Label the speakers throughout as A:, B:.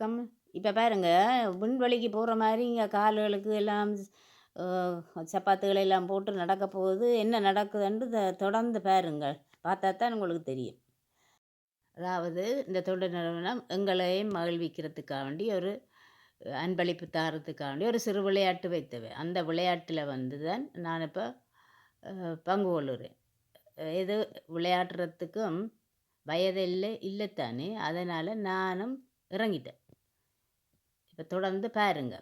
A: வணக்கம் இப்போ பாருங்க விண்வெளிக்கு போகிற மாதிரி இங்கே கால்களுக்கு எல்லாம் சப்பாத்துகளை எல்லாம் போட்டு நடக்க போகுது. என்ன நடக்குதுன்னு த- தொடர்ந்து பாருங்கள் பார்த்தா தான் உங்களுக்கு தெரியும். அதாவது இந்த தொண்டு நிறுவனம் எங்களையும் மகிழ்விக்கிறதுக்காக வேண்டி ஒரு அன்பளிப்பு தாரத்துக்காக வேண்டி ஒரு சிறு விளையாட்டு வைத்தவை அந்த விளையாட்டில் வந்து தான் நான் இப்போ பங்கு கொள்ளுறேன். எது விளையாடுறதுக்கும் வயதில்லை இல்லைத்தானே. அதனால் நானும் இறங்கிட்டேன். இப்போ தொடர்ந்து பாருங்க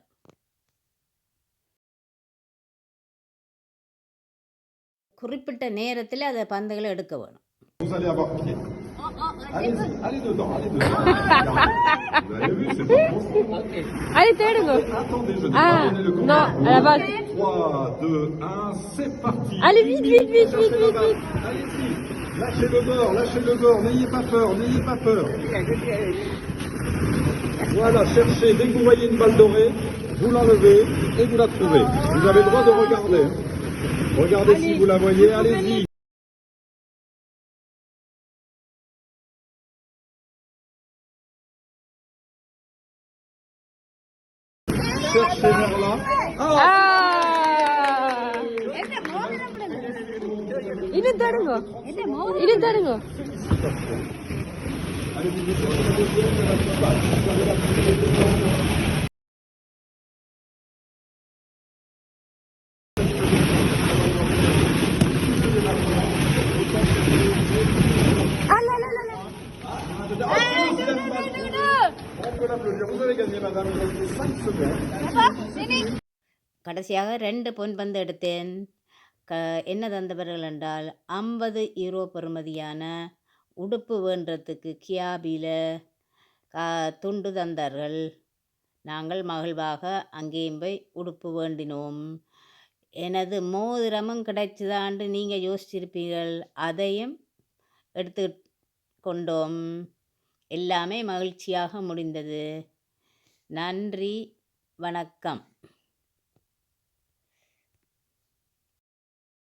A: குறிப்பிட்ட நேரத்தில் அதை பந்துகளை எடுக்க வேணும்
B: allez allez allez.
C: Allez, தேடுங்க Ah, non, à la base.
B: 3, 2, 1, c'est parti.
C: Allez, vite, vite, vite, vite,
B: la
C: vite,
B: balle. Allez-y. Lâchez le bord, lâchez le bord, n'ayez pas peur, n'ayez pas peur. Voilà, cherchez, dès que vous voyez une balle dorée, vous l'enlevez et vous la trouvez. Vous avez le droit de regarder. Hein. Regardez si vous la voyez, allez-y. Cherchez vers ah, Il est dingue. Il est.
A: கடைசியாக ரெண்டு பொன் பந்து எடுத்தேன். க என்ன தந்தவர்கள் என்றால் ஐம்பது euro பெறுமதியான உடுப்பு வேண்டுறதுக்கு கியாபியில் கா துண்டு தந்தார்கள். நாங்கள் மகிழ்வாக அங்கேயும் போய் உடுப்பு வேண்டினோம். எனது மோதிரமும் கிடைச்சதாண்டு நீங்கள் யோசிச்சிருப்பீர்கள். அதையும் எடுத்து கொண்டோம். எல்லாமே மகிழ்ச்சியாக முடிந்தது. நன்றி. வணக்கம்.